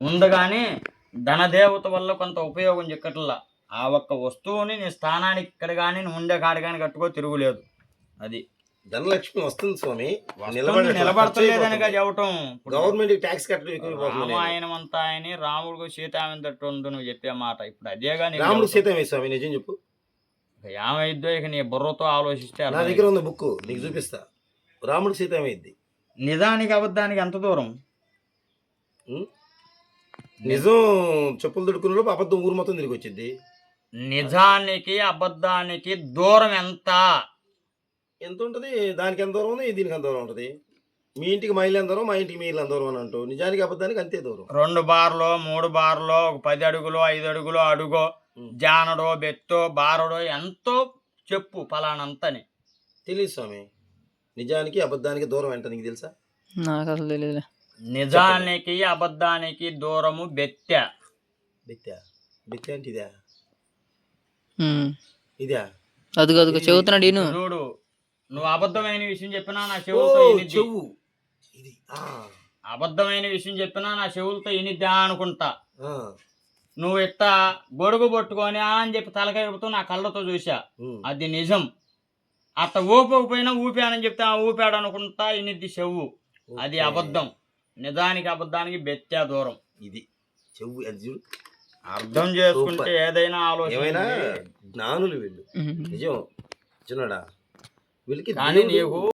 ఉంది కానీ ధనదేవత వల్ల కొంత ఉపయోగం చిక్కట్లా. ఆ ఒక్క వస్తువుని నీ స్థానానికి ఇక్కడ కానీ నువ్వు ఉండే కాడ కానీ కట్టుకో తిరుగులేదు. అది. ధనలక్ష్మి వస్తుంది స్వామి. నిలబడతలేదనిగా చెప్పటం గవర్నమెంట్ ట్యాక్స్ రామాయణం అంతా ఆయన రాముడు సీతామిందట్టు ఉంది నువ్వు చెప్పే మాట. ఇప్పుడు అదేగా నీకు రాముడు. సీతమే స్వామి? నిజం చెప్పు. ఏమైద్దో ఇక నీ బుర్రతో ఆలోచిస్తే నా. దగ్గర ఉంది బుక్ నీకు చూపిస్తా. రాముడు సీతమైంది నిజానికి అబద్ధానికి ఎంత దూరం? నిజం చెప్పులు దొడుకున్న అబద్ధం ఊరు మొత్తం తిరిగి వచ్చింది. నిజానికి అబద్ధానికి దూరం ఎంత? ఎంత ఉంటుంది దానికి ఎంత దూరం ఉంది? దీనికి ఎంత దూరం ఉంటుంది? మీ ఇంటికి మైలు ఎంత దూరం? మా ఇంటికి మీలు ఎంత దూరం అని అంటూ నిజానికి అబద్ధానికి అంతే దూరం. రెండు బార్లో మూడు బార్లో ఒక పది అడుగులు ఐదు అడుగులు అడుగో. జానడో బెత్తో బారడో ఎంతో చెప్పు ఫలానంతని. తెలియదు స్వామి. నిజానికి అబద్ధానికి దూరం ఎంత నీకు తెలుసా? నాకు అసలు తెలియదు నిజానికి అబద్ధానికి దూరము బెత్తె. బిత్యా బిత్యా అంటే ఇదా? ఉమ్. ఇదా? అదుగు అదుగు చెబుతున్నాడు ఈను చూడు నువ్వు అబద్ధమైన విషయం చెప్పినా నా చెవులతో చెవు. ఇది ఆ, అబద్ధమైన విషయం చెప్పినా నా చెవులతో ఇనిద్దా అనుకుంటా. నువ్వు ఇట్ట గొడుగు పట్టుకొని ఆ అని చెప్పి తలకాయ ఊపుతూ నా కళ్ళతో చూసా. అది నిజం. అట్ట ఊపకపోయినా ఊపానని చెప్తే ఆ ఊపాడు అనుకుంటా ఇనిద్ది చెవు. అది. అబద్ధం. నిజానికి అబద్ధానికి బెత్తే దూరం ఇది చెవు అది చూడు అర్థం చేసుకుంటే. ఏదైనా ఆలోచన ఏమైనా. జ్ఞానులు వీళ్ళు. నిజం చిన్నడా వీళ్ళకి కానీ నీకు